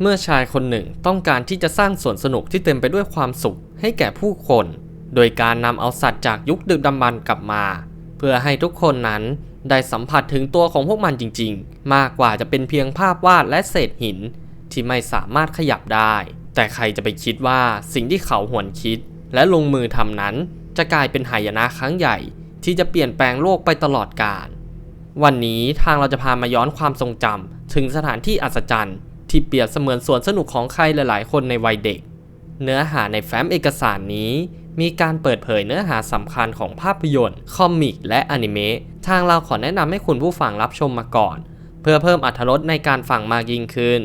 เมื่อชายคนหนึ่งต้องการที่จะสร้างสวนสนุกที่เต็มไปด้วยความสุขให้แก่ผู้คน โดยการนำเอาสัตว์จากยุคดึกดำบรรพ์กลับมา เพื่อให้ทุกคนนั้นได้สัมผัสถึงตัวของพวกมันจริง ๆ มากกว่าจะเป็นเพียงภาพวาดและเศษหิน ที่ไม่สามารถขยับได้ แต่ใครจะไปคิดว่าสิ่งที่เขาหวนคิด และลงมือทำนั้น จะกลายเป็นหายนะครั้งใหญ่ ที่จะเปลี่ยนแปลงโลกไปตลอดกาลวันนี้ทางเราจะพามาย้อนความทรงจำถึงสถานที่อัศจรรย์ ที่เปรียบเสมือนสวนสนุกของใครหลายๆ คนในวัยเด็ก เนื้อหาในแฟ้มเอกสารนี้มีการเปิดเผยเนื้อหาสำคัญของภาพยนตร์ คอมิก และอนิเมะ ทางเราขอแนะนำให้คุณผู้ฟังรับชมมาก่อน เพื่อเพิ่มอรรถรสในการฟังมากยิ่งขึ้น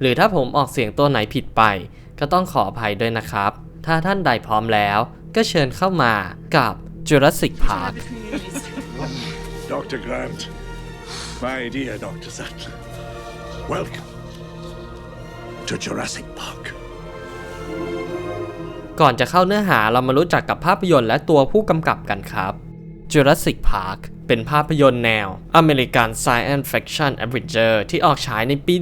หรือถ้าผมออกเสียงตัวไหนผิดไป ก็ต้องขออภัยด้วยนะครับ ถ้าท่านใดพร้อมแล้ว ก็เชิญเข้ามากับ Jurassic Park Dr. Grant, my dear Dr. Sattler, welcome to Jurassic Park. ก่อนจะเข้าเนื้อหาเรามารู้จักกับภาพยนตร์และตัวผู้กำกับกันครับ Jurassic Park เป็นภาพยนตร์แนว American Science Fiction Adventure ที่ออกฉายในปี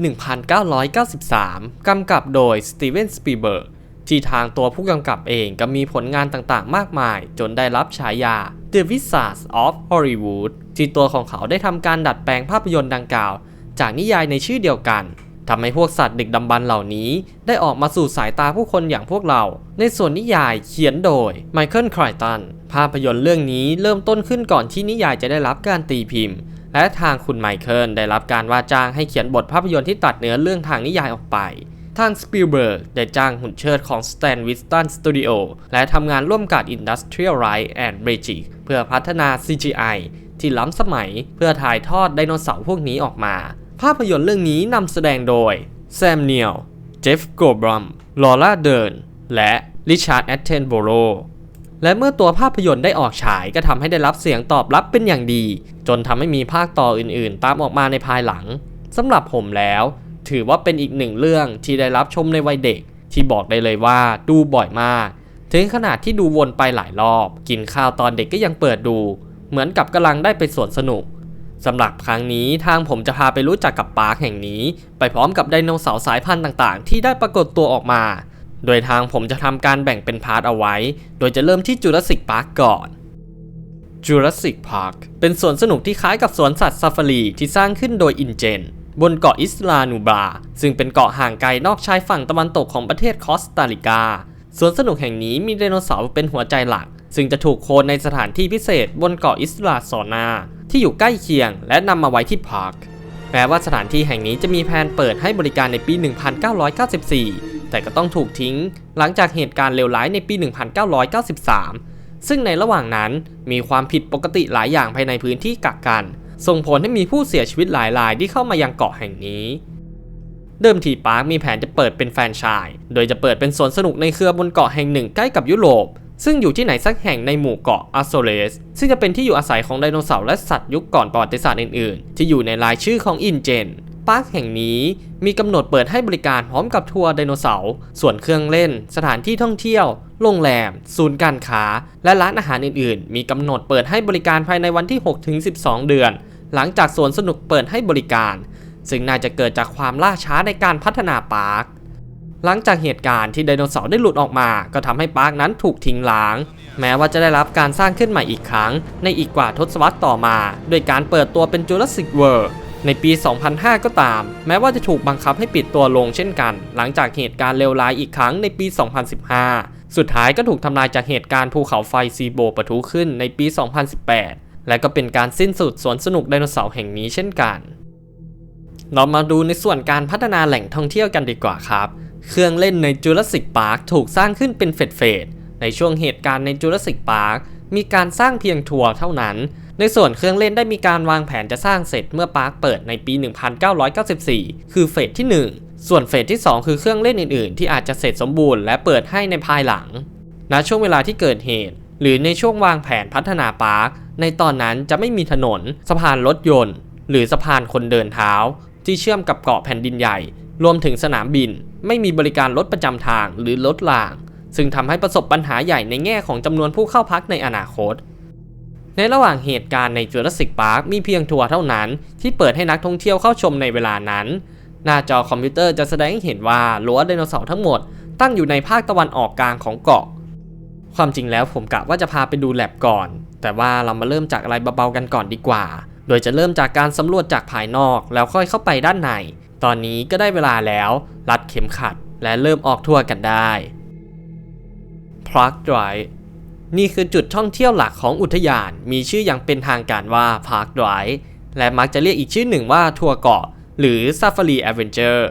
1993 กำกับโดย Steven Spielberg ที่ทางตัวผู้กำกับเองก็มีผลงานต่างๆ มากมาย จนได้รับฉายา The Wizards of Hollywood ที่ตัวของเขาได้ทำการดัดแปลงภาพยนตร์ดังกล่าว จากนิยายในชื่อเดียวกัน ทำให้พวกสัตว์ดึกดำบรรเหล่านี้ ได้ออกมาสู่สายตาผู้คนอย่างพวกเรา ในส่วนนิยายเขียนโดยไมเคิลครายตันภาพยนตร์เรื่องนี้เริ่มต้นขึ้นก่อนที่นิยายจะได้รับการตีพิมพ์ และทางคุณไมเคิลได้รับการว่าจ้างให้เขียนบทภาพยนตร์ที่ตัดเนื้อเรื่องทางนิยายออกไปทางสปิลเบิร์กได้จ้างหุ่นเชิดของ Stan Winston Studio และทำงานร่วมกับ Industrial Light and Magic เพื่อพัฒนา CGI ที่ล้ำสมัยเพื่อถ่ายทอดไดโนเสาร์พวกนี้ออกมา ภาพยนตร์เรื่องนี้นำแสดงโดยแซมเนียล เจฟโกบรัม ลอร่าเดิน และริชาร์ดแอตเทนโบโร และเมื่อตัวภาพยนตร์ได้ออกฉายก็ทำให้ได้รับเสียงตอบรับเป็นอย่างดี จนทำให้มีภาคต่ออื่นๆ ตามออกมาในภายหลังสำหรับผมแล้ว ถือว่าเป็นอีกหนึ่งเรื่องที่ได้รับชมในวัยเด็ก ที่บอกได้เลยว่าดูบ่อยมาก ถึงขนาดที่ดูวนไปหลายรอบ กินข้าวตอนเด็กก็ยังเปิดดู เหมือนกับกำลังได้ไปสวนสนุก สำหรับครั้งนี้ทางผมจะพาไปรู้จักกับปาร์คแห่งนี้ ไปพร้อมกับไดโนเสาร์สายพันธุ์ต่างๆ ที่ได้ปรากฏตัวออกมา โดยทางผมจะทำการแบ่งเป็นพาร์ทเอาไว้ โดยจะเริ่มที่จูราสสิกพาร์คก่อน Jurassic Park เป็นสวนสนุกที่คล้ายกับสวนสัตว์ซาฟารีที่สร้างขึ้นโดยอินเจน บนเกาะอิสลานูบราซึ่งเป็นเกาะห่างไกลนอกชายฝั่งตะวันตกของประเทศคอสตาริกาสวนสนุกแห่งนี้มีไดโนเสาร์เป็นหัวใจหลัก ซึ่งจะถูกโคนในสถานที่พิเศษบนเกาะอิสลาซอนา ที่อยู่ใกล้เคียง และนำมาไว้ที่พาร์คแม้ว่าสถานที่แห่งนี้จะมีแผนเปิดให้บริการในปี 1994 แต่ก็ต้องถูกทิ้ง หลังจากเหตุการณ์เลวร้ายในปี 1993 ซึ่งในระหว่างนั้นมีความผิดปกติหลายอย่างภายในพื้นที่กักกัน ส่งผลให้มีผู้เสียชีวิตหลายรายที่เข้ามายังเกาะแห่งนี้ เดิมทีปาร์คมีแผนจะเปิดเป็นแฟรนไชส์ โดยจะเปิดเป็นสวนสนุกในเครือบนเกาะแห่งหนึ่งใกล้กับยุโรป ซึ่งอยู่ที่ไหนสักแห่งในหมู่เกาะอาโซเลส ซึ่งจะเป็นที่อยู่อาศัยของไดโนเสาร์และสัตว์ยุคก่อนประวัติศาสตร์อื่นๆ ที่อยู่ในรายชื่อของอินเจนปาร์คแห่งนี้มีกำหนดเปิดให้บริการพร้อมกับทัวร์ไดโนเสาร์ส่วนเครื่องเล่น สถานที่ท่องเที่ยว โรงแรม ศูนย์การค้า และร้านอาหารอื่นๆ มีกำหนดเปิดให้บริการภายในวันที่ 6-12 เดือน หลังจากสวนสนุกเปิดให้บริการ ซึ่งน่าจะเกิดจากความล่าช้าในการพัฒนาปาร์ค หลังจากเหตุการณ์ที่ไดโนเสาร์ได้หลุดออกมา ก็ทำให้ปาร์คนั้นถูกทิ้งล้าง แม้ว่าจะได้รับการสร้างขึ้นใหม่อีกครั้ง ในอีกกว่าทศวรรษต่อมาโดยการเปิดตัวเป็น Jurassic World ในปี 2005 ก็ตาม แม้ว่าจะถูกบังคับให้ปิดตัวลงเช่นกัน หลังจากเหตุการณ์เลวร้ายอีกครั้งในปี 2015 สุดท้ายก็ถูกทำลายจากเหตุการณ์ภูเขาไฟซีโบปะทุขึ้นในปี 2018 และก็เป็นการสิ้นสุดสวนสนุกไดโนเสาร์แห่งนี้เช่นกัน เรามาดูในส่วนการพัฒนาแหล่งท่องเที่ยวกันดีกว่าครับ เครื่องเล่นใน Jurassic Park ถูกสร้างขึ้นเป็นเฟสเฟสในช่วงเหตุการณ์ใน Jurassic Park มีการสร้างเพียงทัวร์เท่านั้น ในส่วนเครื่องเล่นได้มีการวางแผนจะสร้างเสร็จเมื่อปาร์คเปิดในปี 1994 คือเฟสที่ 1 ส่วนเฟสที่ 2 คือเครื่องเล่นอื่นๆ ที่อาจจะเสร็จสมบูรณ์และเปิดให้ในภายหลัง ณ ช่วงเวลาที่เกิดเหตุ หรือในช่วงวางแผนพัฒนาปาร์ค ในตอนนั้นจะไม่มีถนน สะพานรถยนต์ หรือสะพานคนเดินเท้า ที่เชื่อมกับเกาะแผ่นดินใหญ่ รวมถึงสนามบิน ไม่มีบริการรถประจำทางหรือรถราง ซึ่งทำให้ประสบปัญหาใหญ่ในแง่ของจำนวนผู้เข้าพักในอนาคต ในระหว่างเหตุการณ์ใน Jurassic Park มีเพียงทัวร์เท่านั้น ที่เปิดให้นักท่องเที่ยวเข้าชมในเวลานั้น หน้าจอคอมพิวเตอร์จะแสดงให้เห็นว่ารั้วไดโนเสาร์ทั้งหมด ตั้งอยู่ในภาคตะวันออกกลางของเกาะ ความจริงแล้วผมกะว่าจะพาไปดูแลบก่อน แต่ว่าเรามาเริ่มจากอะไรเบาๆกันก่อนดีกว่า โดยจะเริ่มจากการสำรวจจากภายนอกแล้วค่อยเข้าไปด้านใน ตอนนี้ก็ได้เวลาแล้วรัดเข็มขัดและเริ่มออกทัวร์กันได้ Park Drive นี่คือจุดท่องเที่ยวหลักของอุทยาน มีชื่ออย่างเป็นทางการว่า Park Drive และมักจะเรียกอีกชื่อหนึ่งว่าทัวร์เกาะ หรือ Safari Adventure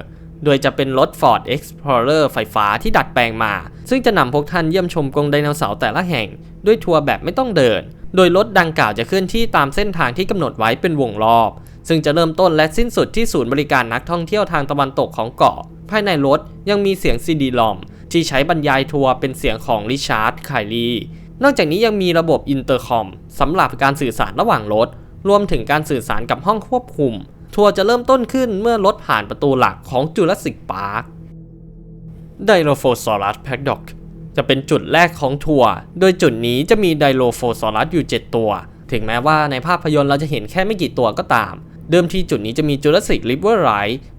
โดยจะเป็นรถ Ford Explorer ไฟฟ้าที่ดัดแปลงมา ซึ่งจะนำพวกท่านเยี่ยมชมกรงไดโนเสาร์แต่ละแห่ง ด้วยทัวร์แบบไม่ต้องเดิน โดยรถดังกล่าวจะเคลื่อนที่ตามเส้นทางที่กำหนดไว้เป็นวงรอบ ซึ่งจะเริ่มต้นและสิ้นสุดที่ศูนย์บริการนักท่องเที่ยวทางตะวันตกของเกาะ ภายในรถยังมีเสียงซีดีลอม ที่ใช้บรรยายทัวร์เป็นเสียงของริชาร์ดไคลีนอกจากนี้ยังมีระบบอินเตอร์คอมสำหรับการสื่อสารระหว่างรถ รวมถึงการสื่อสารกับห้องควบคุม ทัวร์จะเริ่มต้นขึ้นเมื่อรถผ่านประตูหลักของจูราสสิกพาร์คไดโลโฟซอรัสแพคด็อกจะเป็นจุดแรกของทัวร์ โดยจุดนี้จะมีไดโลโฟซอรัสอยู่ 7 ตัว ถึงแม้ว่าในภาพยนตร์เราจะเห็นแค่ไม่กี่ตัวก็ตาม เดิมทีจุดนี้จะมีจูราสสิกริเวอร์ไร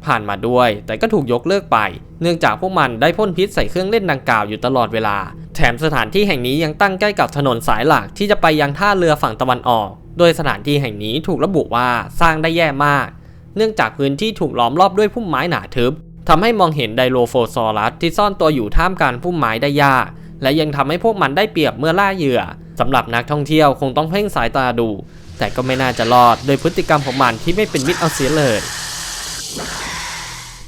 ผ่านมาด้วย แต่ก็ถูกยกเลิกไป เนื่องจากพวกมันได้พ่นพิษใส่เครื่องเล่นดังกล่าวอยู่ตลอดเวลา แถมสถานที่แห่งนี้ยังตั้งใกล้กับถนนสายหลักที่จะไปยังท่าเรือฝั่งตะวันออก โดยสถานที่แห่งนี้ถูกระบุว่าสร้างได้แย่มาก เนื่องจากพื้นที่ถูกล้อมรอบด้วยพุ่มไม้หนาทึบทำให้มองเห็นไดโลโฟซอรัสที่ซ่อนตัวอยู่ท่ามกลางพุ่มไม้ได้ยาก และยังทำให้พวกมันได้เปรียบเมื่อล่าเหยื่อสำหรับนักท่องเที่ยวคงต้องเพ่งสายตาดู แต่ก็ไม่น่าจะรอดโดยพฤติกรรมของมันที่ไม่เป็นมิตรเอาเสียเลย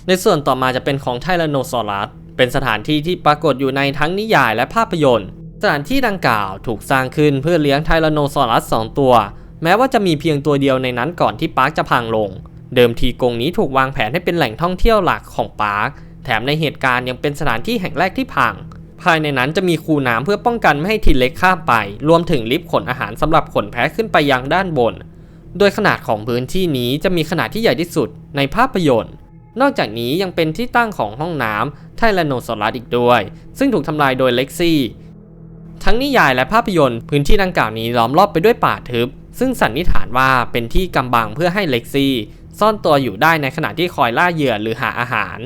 ในส่วนต่อมาจะเป็นของไทแรโนซอรัสเป็นสถานที่ที่ปรากฏอยู่ในทั้งนิยายและภาพยนตร์ สถานที่ดังกล่าวถูกสร้างขึ้นเพื่อเลี้ยงไทแรโนซอรัส2ตัว แม้ว่าจะมีเพียงตัวเดียวในนั้นก่อนที่ปาร์คจะพังลง เดิมทีกรงนี้ถูกวางแผนให้เป็นแหล่งท่องเที่ยวหลักของปาร์คแถมในเหตุการณ์ยังเป็นสถานที่แห่งแรกที่พัง ภายในนั้นจะมีคูน้ำเพื่อป้องกันไม่ให้ทีเล็กข้ามไป รวมถึงลิฟต์ขนอาหารสำหรับขนแพะขึ้นไปยังด้านบน โดยขนาดของพื้นที่นี้จะมีขนาดที่ใหญ่ที่สุดในภาพยนตร์ นอกจากนี้ยังเป็นที่ตั้งของห้องน้ำไทแรนโนซอรัสอีกด้วย ซึ่งถูกทำลายโดยเล็กซี่ ทั้งนิยายและภาพยนตร์พื้นที่ดังกล่าวนี้ล้อมรอบไปด้วยป่าทึบ ซึ่งสันนิษฐานว่าเป็นที่กำบังเพื่อให้เล็กซี่ ซ่อนตัวอยู่ได้ในขณะที่คอยล่าเหยื่อหรือหาอาหาร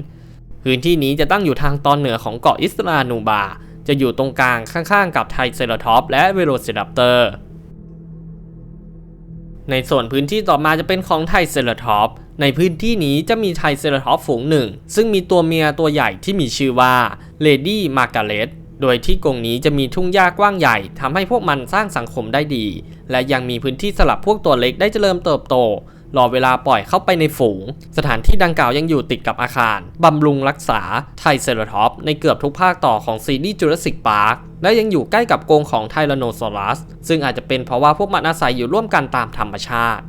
พื้นที่นี้จะตั้งอยู่ทางตอนเหนือของเกาะอิสรานูบา จะอยู่ตรงกลางข้างๆ กับไทเซราทอปและเวโรซิรัปเตอร์ ในส่วนพื้นที่ต่อมาจะเป็นของไทเซราทอปในพื้นที่นี้จะมีไทเซราทอปฝูงหนึ่ง ซึ่งมีตัวเมียตัวใหญ่ที่มีชื่อว่าเลดี้มาร์กาเร็ตโดยที่กรงนี้จะมีทุ่งหญ้ากว้างใหญ่ทำให้พวกมันสร้างสังคมได้ดี และยังมีพื้นที่สำหรับพวกตัวเล็กได้เจริญเติบโต รอเวลาปล่อยเข้าไปในฝูง สถานที่ดังกล่าวยังอยู่ติดกับอาคาร บำรุงรักษาไทเซราทอปในเกือบทุกภาคต่อของซีรีส์จูราสสิกพาร์คและยังอยู่ใกล้กับกรงของไทแรโนซอรัส ซึ่งอาจจะเป็นเพราะว่าพวกมันอาศัยอยู่ร่วมกันตามธรรมชาติ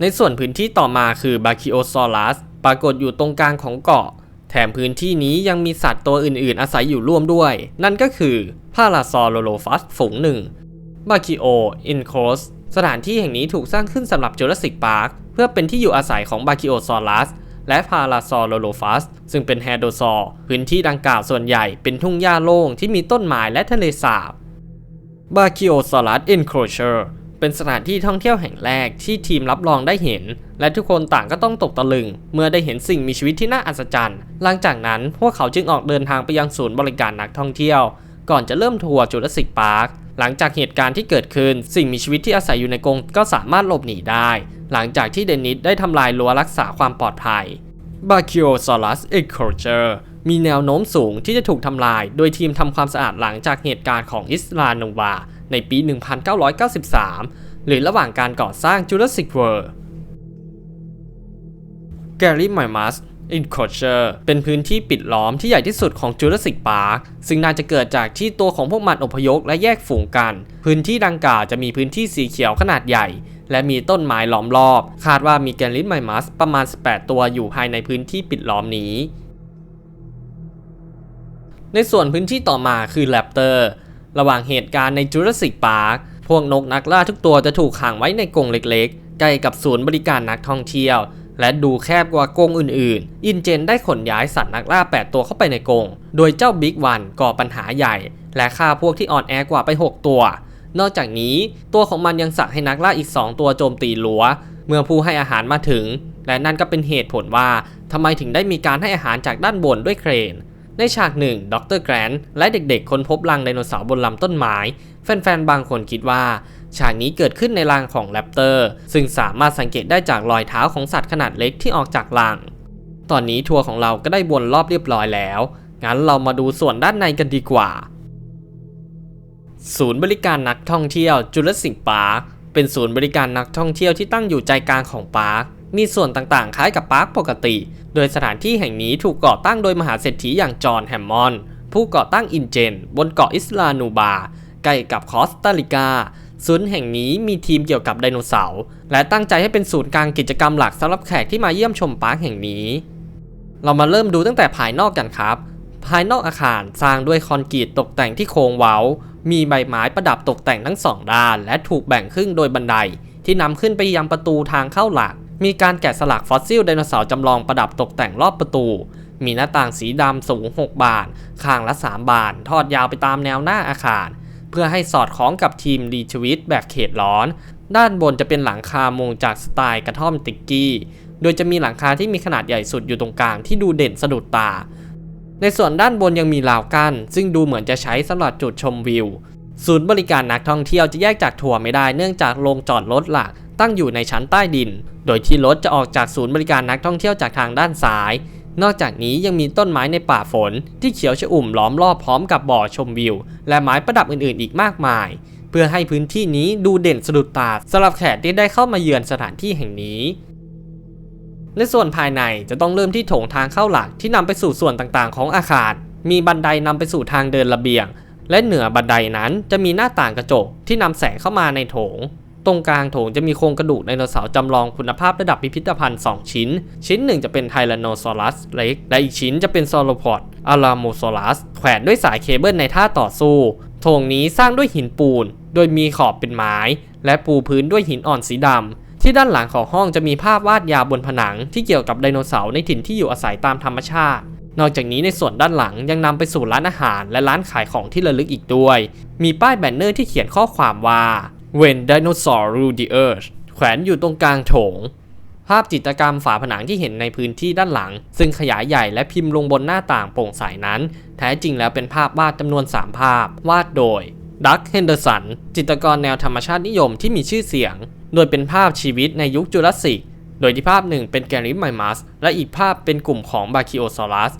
ในส่วนพื้นที่ต่อมาคือบาคิโอซอรัสปรากฏอยู่ตรงกลางของเกาะ แถมพื้นที่นี้ยังมีสัตว์ตัวอื่น ๆ อาศัยอยู่ร่วมด้วย นั่นก็คือพาราซอโลโลฟัสฝูงหนึ่งบาคิโออินโครส สถานที่แห่งนี้ถูกสร้างขึ้นสำหรับจูราสสิกพาร์คเพื่อเป็นที่อยู่อาศัยของบาคิโอซอรัสและพาราซอโลโลฟัส ซึ่งเป็นแฮโดซอร์พื้นที่ดังกล่าวส่วนใหญ่เป็นทุ่งหญ้าโล่งที่มีต้นไม้และทะเลสาบบาคิโอซอรัสเอนโครเชอร์เป็นสถานที่ท่องเที่ยวแห่งแรกที่ทีมรับรองได้เห็น และทุกคนต่างก็ต้องตกตะลึง เมื่อได้เห็นสิ่งมีชีวิตที่น่าอัศจรรย์ หลังจากนั้นพวกเขาจึงออกเดินทางไปยังศูนย์บริการนักท่องเที่ยว ก่อนจะเริ่มทัวร์จูราสสิกพาร์ค หลังจากเหตุการณ์ที่เกิดขึ้น สิ่งมีชีวิตที่อาศัยอยู่ในกรงก็สามารถหลบหนีได้ หลังจากที่เดนิสได้ทำลายรั้วรักษาความปลอดภัยบาคิโอซอรัสเอ็กโคเจอร์มีแนวโน้มสูงที่จะถูกทำลาย โดยทีมทำความสะอาดหลังจากเหตุการณ์ของอิสลาโนวา ในปี 1993 หรือระหว่างการก่อสร้าง Jurassic World แกรี่ไมมัส อินคอร์เชอร์เป็นพื้นที่ปิดล้อมที่ใหญ่ที่สุดของ Jurassic Park ซึ่งน่าจะเกิดจากที่ตัวของพวกมันอพยพและแยกฝูงกัน พื้นที่ดังกล่าวจะมีพื้นที่สีเขียวขนาดใหญ่ และมีต้นไม้ล้อมรอบ คาดว่ามีแกนลิสไมมัสประมาณ 18 ตัวอยู่ภายในพื้นที่ปิดล้อมนี้ ในส่วนพื้นที่ต่อมาคือแรปเตอร์ระหว่างเหตุการณ์ใน Jurassic Park พวกนกนักล่าทุกตัวจะถูกขังไว้ในกรงเล็กๆใกล้กับศูนย์บริการนักท่องเที่ยว และดูแคบกว่ากรงอื่นๆ อินเจนได้ขนย้ายสัตว์นักล่า 8 ตัวเข้าไปในกรง โดยเจ้าบิ๊กวันก่อปัญหาใหญ่ และฆ่าพวกที่อ่อนแอกว่าไป 6 ตัว นอกจากนี้ตัวของมันยังสั่งให้นักล่าอีก 2 ตัวโจมตีลัว เมื่อผู้ให้อาหารมาถึง และนั่นก็เป็นเหตุผลว่าทำไมถึงได้มีการให้อาหารจากด้านบนด้วยเครน ในฉากหนึ่งดรแกรนท์และเด็กๆ ค้นพบรังไดโนเสาร์บนลำต้นไม้ แฟนๆ บางคนคิดว่า ฉากนี้เกิดขึ้นในรังของแรปเตอร์ ซึ่งสามารถสังเกตได้จากรอยเท้าของสัตว์ขนาดเล็กที่ออกจากรัง ตอนนี้ทัวร์ของเราก็ได้วนรอบเรียบร้อยแล้ว งั้นเรามาดูส่วนด้านในกันดีกว่า ศูนย์บริการนักท่องเที่ยวจุลศิลป์ปาร์คเป็นศูนย์บริการนักท่องเที่ยวที่ตั้งอยู่ใจกลางของปาร์ค มีส่วนต่างๆ คล้ายกับปาร์คปกติ โดยสถานที่แห่งนี้ถูกก่อตั้งโดยมหาเศรษฐีอย่างจอห์นแฮมมอนผู้ก่อตั้งอินเจน บนเกาะอิสลานูบา ใกล้กับคอสตาริกา ศูนย์แห่งนี้มีทีมเกี่ยวกับไดโนเสาร์และตั้งใจให้เป็นศูนย์กลางกิจกรรมหลักสำหรับแขกที่มาเยี่ยมชมปาร์คแห่งนี้ เรามาเริ่มดูตั้งแต่ภายนอกกันครับ ภายนอกอาคารสร้างด้วยคอนกรีตตกแต่งที่โค้งเว้า มีใบไม้ประดับตกแต่งทั้งสองด้าน และถูกแบ่งครึ่งโดยบันได ที่นำขึ้นไปยังประตูทางเข้าหลัก มีการแกะสลักฟอสซิลไดโนเสาร์จำลองประดับตกแต่งรอบประตูมีหน้าต่างสีดำสูง 6 บาน ข้างละ 3 บาน ทอดยาวไปตามแนวหน้าอาคาร พื่อให้สอดคล้องกับทีมรีชวิตแบบเขตร้อน ด้านบนจะเป็นหลังคามุงจากสไตล์กระท่อมติกกี้ โดยจะมีหลังคาที่มีขนาดใหญ่สุดอยู่ตรงกลางที่ดูเด่นสะดุดตา ในส่วนด้านบนยังมีราวกั้นซึ่งดูเหมือนจะใช้สำหรับจุดชมวิว ศูนย์บริการนักท่องเที่ยวจะแยกจากทัวร์ไม่ได้เนื่องจากโรงจอดรถหลักตั้งอยู่ในชั้นใต้ดิน โดยที่รถจะออกจากศูนย์บริการนักท่องเที่ยวจากทางด้านซ้าย นอกจากนี้ยังมีต้นไม้ในป่าฝน ที่เขียวชอุ่มล้อมรอบพร้อมกับบ่อชมวิว และไม้ประดับอื่นๆ อีกมากมาย เพื่อให้พื้นที่นี้ดูเด่นสะดุดตาสำหรับแขกที่ได้เข้ามาเยือนสถานที่แห่งนี้ในส่วนภายในจะต้องเริ่มที่โถงทางเข้าหลักที่นำไปสู่ส่วนต่างๆ ของอาคาร มีบันไดนำไปสู่ทางเดินระเบียง และเหนือบันไดนั้นจะมีหน้าต่างกระจกที่นำแสงเข้ามาในโถง ตรงกลางโถงจะมีโครงกระดูกไดโนเสาร์จำลองคุณภาพระดับพิพิธภัณฑ์ 2 ชิ้น ชิ้นหนึ่งจะเป็นไทแรนโนซอรัสเล็ก และอีกชิ้นจะเป็นซอโลพอดอาราโมซอรัสแขวนด้วยสายเคเบิลในท่าต่อสู้โถงนี้สร้างด้วยหินปูน โดยมีขอบเป็นไม้ และปูพื้นด้วยหินอ่อนสีดำที่ด้านหลังของห้องจะมีภาพวาดยาบนผนังที่เกี่ยวกับไดโนเสาร์ในถิ่นที่อยู่อาศัยตามธรรมชาติ นอกจากนี้ในส่วนด้านหลังยังนำไปสู่ร้านอาหารและร้านขายของที่ระลึกอีกด้วย มีป้ายแบนเนอร์ที่เขียนข้อความว่า When Dinosaur Rule the Earth แขวนอยู่ตรงกลางโถง ภาพจิตรกรรมฝาผนังที่เห็นในพื้นที่ด้านหลัง ซึ่งขยายใหญ่และพิมพ์ลงบนหน้าต่างโปร่งใสนั้น แท้จริงแล้วเป็นภาพวาดจำนวน 3 ภาพ วาดโดยดักเฮนเดอร์สันจิตรกรแนวธรรมชาตินิยมที่มีชื่อเสียง โดยเป็นภาพชีวิตในยุคจูราสสิกโดยที่ภาพหนึ่งเป็นแกริมไมมัสและอีกภาพเป็นกลุ่มของบาคิโอซอรัส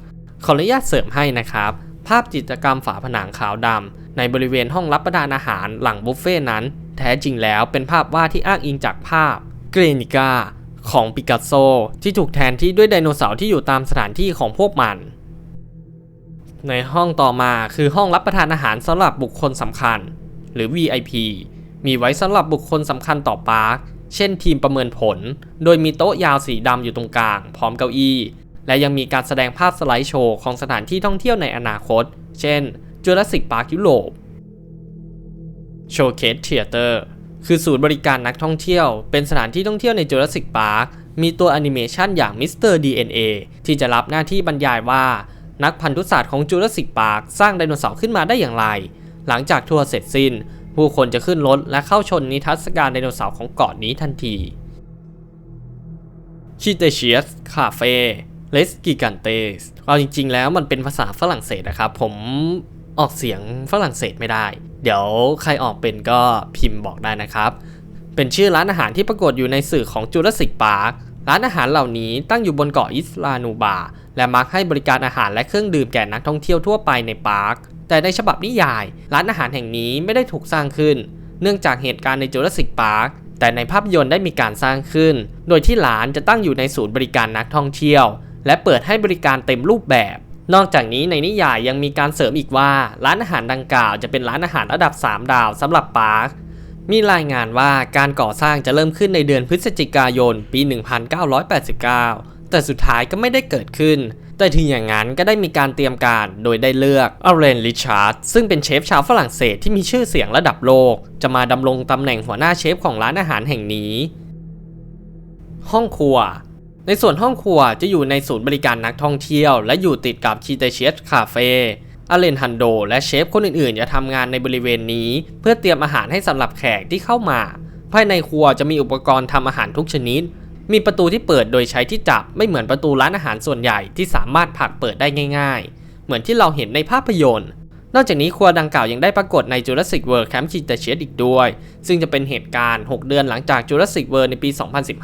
ขออนุญาตเสริมให้นะครับ ภาพจิตรกรรมฝาผนังขาวดำในบริเวณห้องรับประทานอาหารหลังบุฟเฟ่นั้น แท้จริงแล้วเป็นภาพวาดที่อ้างอิงจากภาพเกรนิกาของปิกัสโซที่ถูกแทนที่ด้วยไดโนเสาร์ที่อยู่ตามสถานที่ของพวกมัน ในห้องต่อมาคือห้องรับประทานอาหารสำหรับบุคคลสำคัญ หรือ VIP มีไว้สำหรับบุคคลสำคัญต่อปาร์ค เช่นทีมประเมินผล โดยมีโต๊ะยาวสีดำอยู่ตรงกลาง พร้อมเก้าอี้ และยังมีการแสดงภาพสไลด์โชว์ของสถานที่ท่องเที่ยวในอนาคต เช่น Jurassic Park ยุโรป Showcase Theater คือศูนย์บริการนักท่องเที่ยว เป็นสถานที่ท่องเที่ยวใน Jurassic Park มีตัวแอนิเมชันอย่าง Mr. DNA ที่จะรับหน้าที่บรรยายว่า นักพันธุศาสตร์ของ Jurassic Park สร้างไดโนเสาร์ขึ้นมาได้อย่างไร หลังจากทัวร์เสร็จสิ้น ผู้คนจะขึ้นรถและเข้าชนนิทรรศการไดโนเสาร์ของเกาะนี้ทันที c h i t a c i u s Cafe Les Gigantes เอาจริง ๆ แล้วมันเป็นภาษาฝรั่งเศสนะครับ ผมออกเสียงฝรั่งเศสไม่ได้ เดี๋ยวใครออกเป็นก็พิมพ์บอกได้นะครับ เป็นชื่อร้านอาหารที่ปรากฏอยู่ในสื่อของ Jurassic Park ร้านอาหารเหล่านี้ตั้งอยู่บนเกาะอิสลานูบา และมักให้บริการอาหารและเครื่องดื่มแก่นักท่องเที่ยวทั่วไปในปาร์ค แต่ในฉบับนิยาย ร้านอาหารแห่งนี้ไม่ได้ถูกสร้างขึ้น เนื่องจากเหตุการณ์ใน Jurassic Park แต่ในภาพยนตร์ได้มีการสร้างขึ้น โดยที่ร้านจะตั้งอยู่ในศูนย์บริการนักท่องเที่ยว และเปิดให้บริการเต็มรูปแบบ นอกจากนี้ในนิยายยังมีการเสริมอีกว่า ร้านอาหารดังกล่าวจะเป็นร้านอาหารระดับ 3 ดาวสำหรับปาร์ค มีรายงานว่าการก่อสร้างจะเริ่มขึ้นในเดือนพฤศจิกายนปี 1989 แต่สุดท้ายก็ไม่ได้เกิดขึ้น แต่ถึงอย่างนั้นก็ได้มีการเตรียมการโดยได้เลือกอเรนริชาร์ดซึ่งเป็นเชฟชาวฝรั่งเศสที่มีชื่อเสียงระดับโลก จะมาดำรงตำแหน่งหัวหน้าเชฟของร้านอาหารแห่งนี้ ห้องครัว ในส่วนห้องครัวจะอยู่ในศูนย์บริการนักท่องเที่ยว และอยู่ติดกับคีเตเชียสคาเฟ่อเลนฮันโด และเชฟคนอื่นๆ จะทำงานในบริเวณนี้ เพื่อเตรียมอาหารให้สำหรับแขกที่เข้ามา ภายในครัวจะมีอุปกรณ์ทำอาหารทุกชนิด มีประตูที่เปิดโดยใช้ที่จับไม่เหมือนประตูร้านอาหารส่วนใหญ่ที่สามารถผลักเปิดได้ง่าย ๆ เหมือนที่เราเห็นในภาพยนตร์ นอกจากนี้ครัวดังกล่าวยังได้ปรากฏใน Jurassic World Camp Cretaceous อีกด้วย ซึ่งจะเป็นเหตุการณ์ 6 เดือนหลังจาก Jurassic World ในปี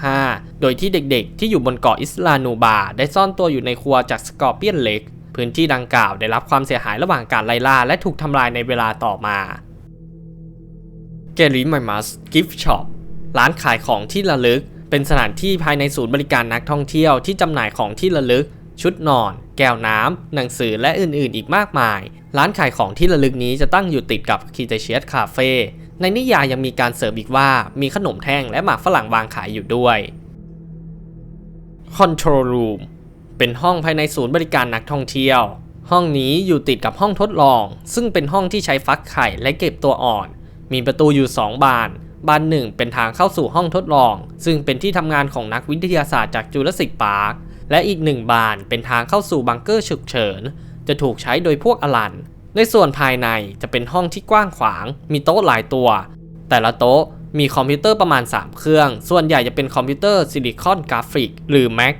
2015 โดยที่เด็กๆ ที่อยู่บนเกาะอิสลานูบา ได้ซ่อนตัวอยู่ในครัวจากสกอร์เปียนเล็ก พื้นที่ดังกล่าวได้รับความเสียหายระหว่างการไล่ล่าและถูกทำลายในเวลาต่อมาเกลิมัมัสกิฟช็อปร้านขายของที่ระลึก เป็นสถานที่ภายในศูนย์บริการนักท่องเที่ยวที่จำหน่ายของที่ระลึก ชุดนอน แก้วน้ำ หนังสือและอื่นๆ อีกมากมาย ร้านขายของที่ระลึกนี้จะตั้งอยู่ติดกับคีเตเชียสคาเฟ่ ในนิยายยังมีการเสริมอีกว่ามีขนมแท่งและหมากฝรั่งวางขายอยู่ด้วย Control Room เป็นห้องภายในศูนย์บริการนักท่องเที่ยว ห้องนี้อยู่ติดกับห้องทดลอง ซึ่งเป็นห้องที่ใช้ฟักไข่และเก็บตัวอ่อน มีประตูอยู่ 2 บาน บานหนึ่งเป็นทางเข้าสู่ห้องทดลอง ซึ่งเป็นที่ทำงานของนักวิทยาศาสตร์จากจูราสสิกพาร์คและอีกหนึ่งบานเป็นทางเข้าสู่บังเกอร์ฉุกเฉิน จะถูกใช้โดยพวกอลัน ในส่วนภายในจะเป็นห้องที่กว้างขวาง มีโต๊ะหลายตัว แต่ละโต๊ะมีคอมพิวเตอร์ประมาณ 3 เครื่อง ส่วนใหญ่จะเป็นคอมพิวเตอร์ซิลิคอนกราฟิกหรือ Mac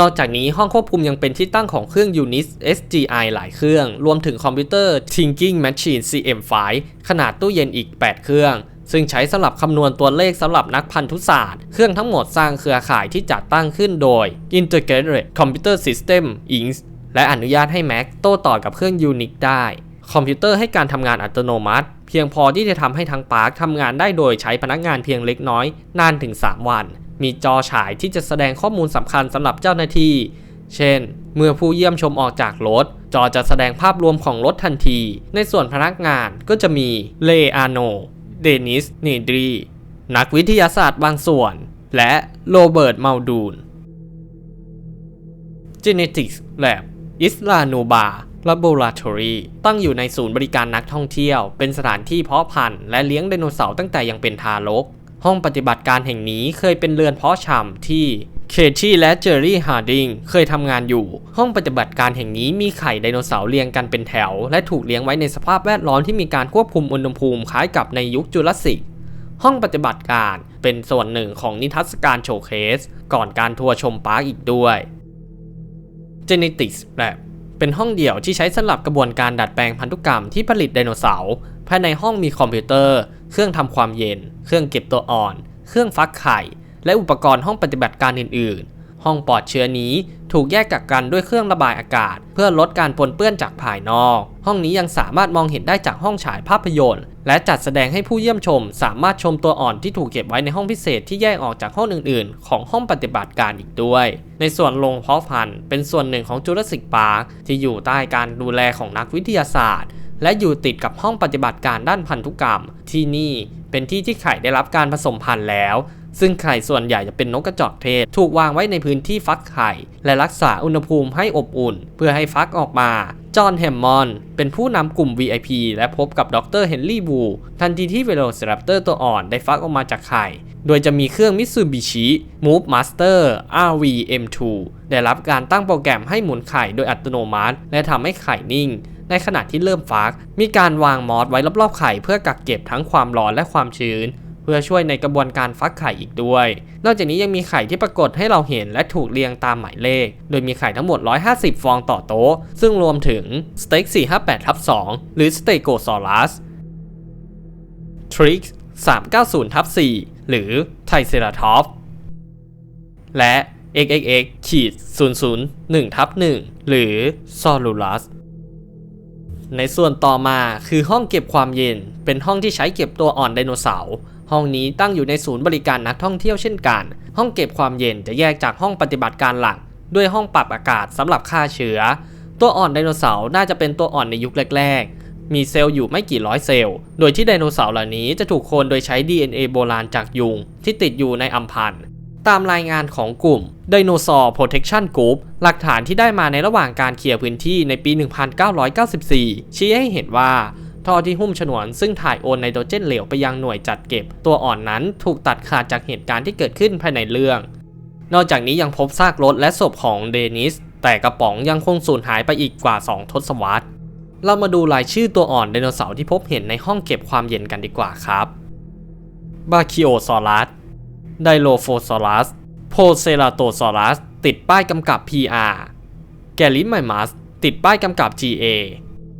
นอกจากนี้ห้องควบคุมยังเป็นที่ตั้งของเครื่อง Unix SGI หลายเครื่อง รวมถึงคอมพิวเตอร์ Thinking Machine CM5 ขนาดตู้เย็นอีก 8 เครื่อง ซึ่งใช้สำหรับคำนวณตัวเลขสำหรับนักพันธุศาสตร์ เครื่องทั้งหมดสร้างเครือข่ายที่จัดตั้งขึ้นโดย Integrated Computer System Inc. และอนุญาตให้ Mac โต้ต่อกับเครื่อง Unix ได้ คอมพิวเตอร์ให้การทำงานอัตโนมัติ เพียงพอที่จะทำให้ทั้งปาร์คทำงานได้โดยใช้พนักงานเพียงเล็กน้อย นานถึง 3 วัน มีจอฉายที่จะแสดงข้อมูลสำคัญสำหรับเจ้าหน้าที่ เช่น เมื่อผู้เยี่ยมชมออกจากรถจอจะแสดงภาพรวมของรถทันที ในส่วนพนักงานก็จะมีเลอาโน เดนิสเนดรี นักวิทยาศาสตร์บางส่วน และโรเบิร์ตเมาดูน Genetics Lab อิสลาโนบา Laboratory ตั้งอยู่ในศูนย์บริการนักท่องเที่ยว เป็นสถานที่เพาะพันธุ์และเลี้ยงไดโนเสาร์ตั้งแต่ยังเป็นทารก ห้องปฏิบัติการแห่งนี้เคยเป็นเรือนเพาะชำที่ เคที่และเจอร์รี่ฮาร์ดิงเคยทำงานอยู่ ห้องปฏิบัติการแห่งนี้มีไข่ไดโนเสาร์เรียงกันเป็นแถว และถูกเลี้ยงไว้ในสภาพแวดล้อมที่มีการควบคุมอุณหภูมิคล้ายกับในยุคจูราสสิกห้องปฏิบัติการเป็นส่วนหนึ่งของนิทรรศการโชว์เคส ก่อนการทัวร์ชมปาร์คอีกด้วย Genetics Lab เป็นห้องเดี่ยวที่ใช้สำหรับกระบวนการดัดแปลงพันธุกรรมที่ผลิตไดโนเสาร์ภายในห้องมีคอมพิวเตอร์ เครื่องทำความเย็น เครื่องเก็บตัวอ่อน เครื่องฟักไข่ และอุปกรณ์ห้องปฏิบัติการอื่น ๆ ห้องปลอดเชื้อนี้ถูกแยกกักกันด้วยเครื่องระบายอากาศ เพื่อลดการปนเปื้อนจากภายนอก ห้องนี้ยังสามารถมองเห็นได้จากห้องฉายภาพยนตร์ และจัดแสดงให้ผู้เยี่ยมชม สามารถชมตัวอ่อนที่ถูกเก็บไว้ในห้องพิเศษที่แยกออกจากห้องอื่น ๆ ของห้องปฏิบัติการอีกด้วย ในส่วนโรงเพาะพันธุ์เป็นส่วนหนึ่งของจูราสสิกพาร์คที่อยู่ใต้การดูแลของนักวิทยาศาสตร์ และอยู่ติดกับห้องปฏิบัติการด้านพันธุกรรม ที่นี่เป็นที่ที่ไข่ได้รับการผสมพันธุ์แล้ว ซึ่งไข่ส่วนใหญ่จะเป็นนกกระจอกเทศ ถูกวางไว้ในพื้นที่ฟักไข่ และรักษาอุณหภูมิให้อบอุ่น เพื่อให้ฟักออกมา จอห์นแฮมมอนเป็นผู้นำกลุ่ม VIP และพบกับดรเฮนรี่บูทันทีที่เวโรซิรัปเตอร์ตัวอ่อนได้ฟักออกมาจากไข่ โดยจะมีเครื่อง Mitsubishi Move Master RVM2 ได้รับการตั้งโปรแกรมให้หมุนไข่โดยอัตโนมัติ และทำให้ไข่นิ่งในขณะที่เริ่มฟัก มีการวางมอสไว้รอบๆไข่เพื่อกักเก็บทั้งความร้อนและความชื้น พื่อช่วยในกระบวนการฟักไข่อีกด้วย นอกจากนี้ยังมีไข่ที่ปรากฏให้เราเห็นและถูกเรียงตามหมายเลข โดยมีไข่ทั้งหมด 150 ฟองต่อโต๊ะ ซึ่งรวมถึงสเต็ก458ทับ2หรือสเตโกซอรัสทริก390ทับ4หรือไทเซราทอปและ xxx ขีด001ทับ1หรือซอลูลัสในส่วนต่อมาคือห้องเก็บความเย็น เป็นห้องที่ใช้เก็บตัวอ่อนไดโนเสาร์ ห้องนี้ตั้งอยู่ในศูนย์บริการนักท่องเที่ยวเช่นกัน ห้องเก็บความเย็นจะแยกจากห้องปฏิบัติการหลัก ด้วยห้องปรับอากาศสำหรับฆ่าเชื้อ ตัวอ่อนไดโนเสาร์น่าจะเป็นตัวอ่อนในยุคแรก ๆ มีเซลล์อยู่ไม่กี่ร้อยเซลล์ โดยที่ไดโนเสาร์เหล่านี้จะถูกโคลนโดยใช้ DNA โบราณจากยุงที่ติดอยู่ในอัมพันธ์ตามรายงานของกลุ่ม Dinosaur Protection Group หลักฐานที่ได้มาในระหว่างการเคลียร์พื้นที่ในปี 1994 ชี้ให้เห็นว่า ท่อที่หุ้มฉนวนซึ่งถ่ายโอนไนโตรเจนเหลวไปยังหน่วยจัดเก็บ ตัวอ่อนนั้นถูกตัดขาดจากเหตุการณ์ที่เกิดขึ้นภายในเรื่อง นอกจากนี้ยังพบซากรถและศพของเดนิส แต่กระป๋องยังคงสูญหายไปอีกกว่า 2 ทศวรรษ เรามาดูรายชื่อตัวอ่อนไดโนเสาร์ที่พบเห็นในห้องเก็บความเย็นกันดีกว่าครับ บาคิโอซอรัส ไดโลโฟซอรัส โพเซราโตซอรัส ติดป้ายกำกับ PR แกลิมไมมัส ติดป้ายกำกับ GA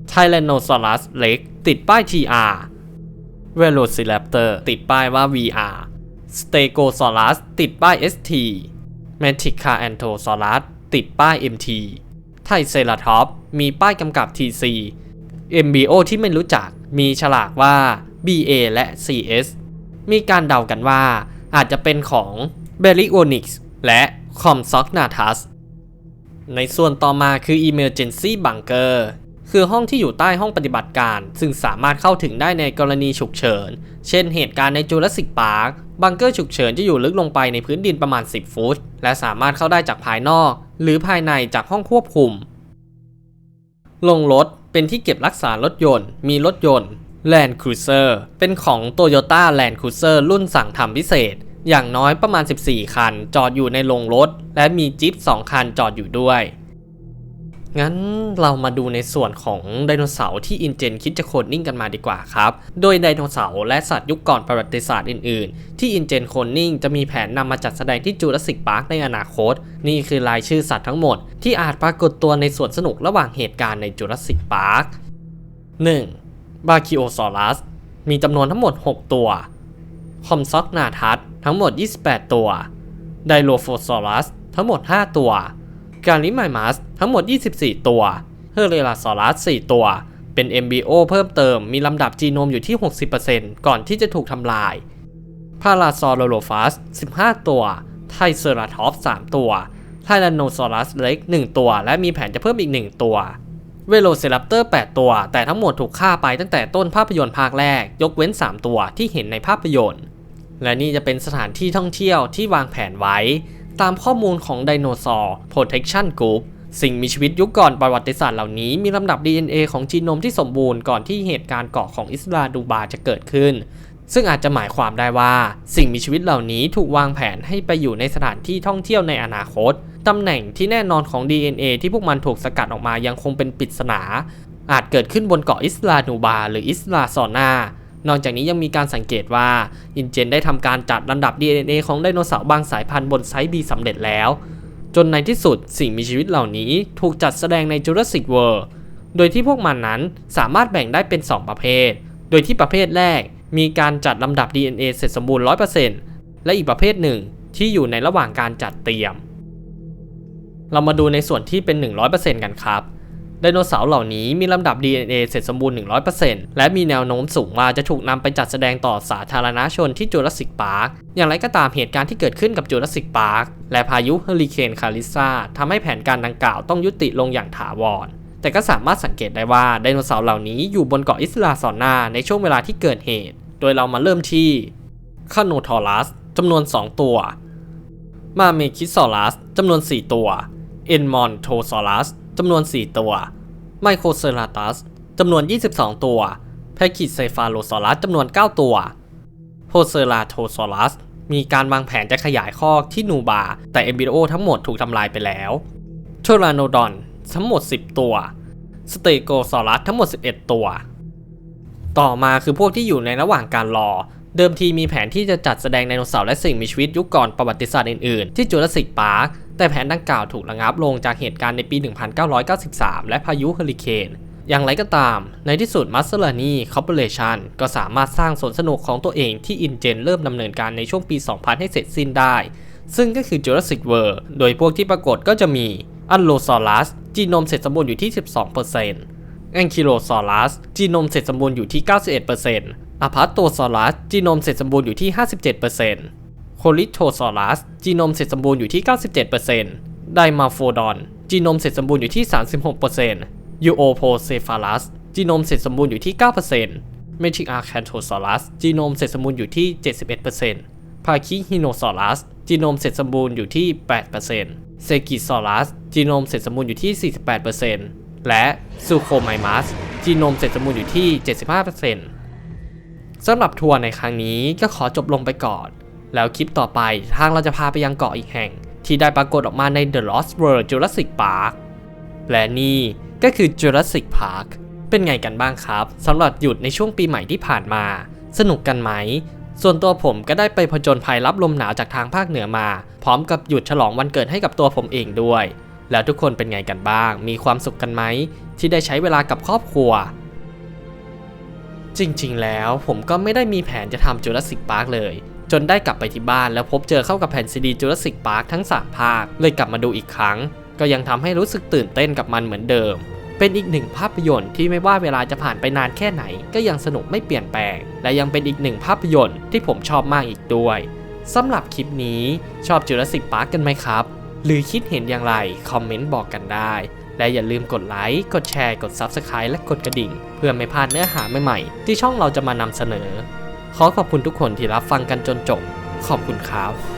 ไทแรนโนซอรัสเล็ก ติดป้าย TR เวโรซิแรปเตอร์ติดป้ายว่า VR สเตโกซอรัสติดป้าย ST แมนติคาแอนโทซอรัสติดป้าย MT ไทเซราทอปมีป้ายกำกับ TC MBO ที่ไม่รู้จักมีฉลากว่า BA และ CS มีการเดากันว่าอาจจะเป็นของ b e r y o n i x และ c o m s o c n a t u s ในส่วนต่อมาคือ Emergency Bunker คือห้องที่อยู่ใต้ห้องปฏิบัติการ ซึ่งสามารถเข้าถึงได้ในกรณีฉุกเฉิน เช่นเหตุการณ์ในจูราสสิกพาร์คบังเกอร์ฉุกเฉินจะอยู่ลึกลงไปในพื้นดินประมาณ 10 ฟุต และสามารถเข้าได้จากภายนอก หรือภายในจากห้องควบคุม ลงรถเป็นที่เก็บรักษารถยนต์ มีรถยนต์ Land Cruiser เป็นของ Toyota Land Cruiser รุ่นสั่งทำพิเศษ อย่างน้อยประมาณ 14 คัน จอดอยู่ในโรงรถ และมีจิ๊ป2คันจอดอยู่ด้วย งั้นเรามาดูในส่วนของไดโนเสาร์ที่อินเจนคิดจะโคดนิ่งกันมาดีกว่าครับ โดยไดโนเสาร์และสัตว์ยุคก่อนประวัติศาสตร์อื่น ๆ ที่อินเจนโคดนิ่งจะมีแผนนำมาจัดแสดงที่จูราสสิกพาร์คในอนาคต นี่คือรายชื่อสัตว์ทั้งหมด ที่อาจปรากฏตัวในสวนสนุกระหว่างเหตุการณ์ในจูราสสิกพาร์ค 1. บาคิโอซอรัส มีจำนวนทั้งหมด 6 ตัว คอมซอกนาทัสทั้งหมด 28 ตัว ไดโลโฟซอรัส ทั้งหมด 5 ตัว กาลิไมมัสทั้งหมด 24 ตัวเฮอเรลาซอรัส 4 ตัว เป็น MBO เพิ่มเติมมีลำดับจีโนมอยู่ที่ 60%ก่อนที่จะถูกทำลายพาราซอโลโลฟัส 15 ตัว ไทเซราทอปส์3ตัว ไทแรนโนซอรัสเล็ก 1 ตัว และมีแผนจะเพิ่มอีก 1 ตัว เวโรเซรัปเตอร์ 8 ตัว แต่ทั้งหมดถูกฆ่าไปตั้งแต่ต้นภาพยนตร์ภาคแรก ยกเว้น 3 ตัวที่เห็นในภาพยนตร์ และนี่จะเป็นสถานที่ท่องเที่ยวที่วางแผนไว้ ตามข้อมูลของ Dinosaur Protection Group สิ่งมีชีวิตยุคก่อนประวัติศาสตร์เหล่านี้มีลำดับ DNA ของจีโนมที่สมบูรณ์ก่อนที่เหตุการณ์เกาะของอิสลาดูบาจะเกิดขึ้น ซึ่งอาจจะหมายความได้ว่า สิ่งมีชีวิตเหล่านี้ถูกวางแผนให้ไปอยู่ในสถานที่ท่องเที่ยวในอนาคต ตำแหน่งที่แน่นอนของ DNA ที่พวกมันถูกสกัดออกมายังคงเป็นปริศนาอาจเกิดขึ้นบนเกาะอิสลานูบา หรืออิสลาซอนา นอกจากนี้ยังมีการสังเกตว่าอินเจนได้ทำการจัดลำดับ DNA ของไดโนเสาร์บางสายพันธุ์บนไซต์ B สำเร็จแล้ว จนในที่สุดสิ่งมีชีวิตเหล่านี้ถูกจัดแสดงใน Jurassic World โดยที่พวกมันนั้นสามารถแบ่งได้เป็น 2 ประเภท โดยที่ประเภทแรกมีการจัดลำดับ DNA เสร็จสมบูรณ์ 100%และอีกประเภทหนึ่งที่อยู่ในระหว่างการจัดเตรียม เรามาดูในส่วนที่เป็น 100%กันครับ ไดโนเสาร์เหล่านี้มีลำดับ DNA เสร็จสมบูรณ์ 100%และมีแนวโน้มสูงว่าจะถูกนำไปจัดแสดงต่อสาธารณชนที่จูราสสิกพาร์คอย่างไรก็ตามเหตุการณ์ที่เกิดขึ้นกับจูราสสิกพาร์คและพายุเฮอริเคนคาริซาทำให้แผนการดังกล่าวต้องยุติลงอย่างถาวรแต่ก็สามารถสังเกตได้ว่าไดโนเสาร์เหล่านี้อยู่บนเกาะอิสลาซอนนาในช่วงเวลาที่เกิดเหตุ โดยเรามาเริ่มที่คาโนทอรัสจำนวน 2 ตัว มาเมคิซอรัสจำนวน 4 ตัว เอ็นมอนโทซอรัส จำนวน 4 ตัว ไมโครเซราตัสจำนวน 22 ตัว แพคิเซฟาโลซอรัสจำนวน 9 ตัวโพเซราโทซอรัสมีการวางแผนจะขยายคอกที่นูบา แต่เอมบิโอทั้งหมดถูกทำลายไปแล้วโทราโนดอนทั้งหมด 10 ตัว สเตโกซอรัสทั้งหมด 11 ตัว ต่อมาคือพวกที่อยู่ในระหว่างการรอ เดิมทีมีแผนที่จะจัดแสดงไดโนเสาร์และสิ่งมีชีวิตยุคก่อนประวัติศาสตร์อื่นๆ ที่จูราสสิกพาร์คแต่แผนดังกล่าวถูกระงับลงจากเหตุการณ์ในปี 1993 และพายุเฮอริเคน อย่างไรก็ตาม ในที่สุดมัสเซอร์นีคอร์ปอเรชันก็สามารถสร้างสวนสนุกของตัวเองที่อินเจนเริ่มดำเนินการในช่วงปี 2000 ให้เสร็จสิ้นได้ ซึ่งก็คือ Jurassic World โดยพวกที่ปรากฏก็จะมีอันโลซอรัสจีโนมเสร็จสมบูรณ์อยู่ที่ 12%แองคิโลซอรัสจีโนมเสร็จสมบูรณ์อยู่ที่ 91% อพาร์ตโตซอรัสจีโนมเสร็จสมบูรณ์อยู่ที่ 57%โคลิโทซอรัสจีโนมเสร็จสมบูรณ์อยู่ที่ 97%ไดมาโฟดอน จีโนมเสร็จสมบูรณ์อยู่ที่ 36%ยูโอโพเซฟาลัสจีโนมเสร็จสมบูรณ์อยู่ที่ 9%เมทิกอาร์แคนโทซอรัสจีโนมเสร็จสมบูรณ์อยู่ที่ 71%พาคิฮิโนซอรัสจีโนมเสร็จสมบูรณ์อยู่ที่ 8%เซกิซอรัสจีโนมเสร็จสมบูรณ์อยู่ที่ 48%และซูโคไมมัสจีโนมเสร็จสมบูรณ์อยู่ที่ 75% สำหรับทัวร์ในครั้งนี้ก็ขอจบลงไปก่อน แล้วคลิปต่อไปทางเราจะพาไปยังเกาะอีกแห่ง ที่ได้ปรากฏออกมาใน The Lost World Jurassic Park และนี่ก็คือ Jurassic Park เป็นไงกันบ้างครับสำหรับหยุดในช่วงปีใหม่ที่ผ่านมา สนุกกันไหม ส่วนตัวผมก็ได้ไปผจญภัยรับลมหนาวจากทางภาคเหนือมา พร้อมกับหยุดฉลองวันเกิดให้กับตัวผมเองด้วย แล้วทุกคนเป็นไงกันบ้าง มีความสุขกันไหมที่ได้ใช้เวลากับครอบครัว จริงๆ แล้วผมก็ไม่ได้มีแผนจะทำจูราสสิกพาร์คเลย จนได้กลับไปที่บ้านแล้วพบเจอเข้ากับแผ่นซีดีจูราสสิกพาร์คทั้ง 3 ภาค เลยกลับมาดูอีกครั้ง ก็ยังทำให้รู้สึกตื่นเต้นกับมันเหมือนเดิม เป็นอีกหนึ่งภาพยนตร์ที่ไม่ว่าเวลาจะผ่านไปนานแค่ไหน ก็ยังสนุกไม่เปลี่ยนแปลง และยังเป็นอีกหนึ่งภาพยนตร์ที่ผมชอบมากอีกด้วยสำหรับคลิปนี้ชอบจูราสสิกพาร์คกันไหมครับ หรือคิดเห็นอย่างไรคอมเมนต์บอกกันได้ และอย่าลืมกดไลค์ กดแชร์ กด Subscribe และกดกระดิ่ง เพื่อไม่พลาดเนื้อหาใหม่ๆ ที่ช่องเราจะมานำเสนอ ขอขอบคุณทุกคนที่รับฟังกันจนจบ ขอบคุณครับ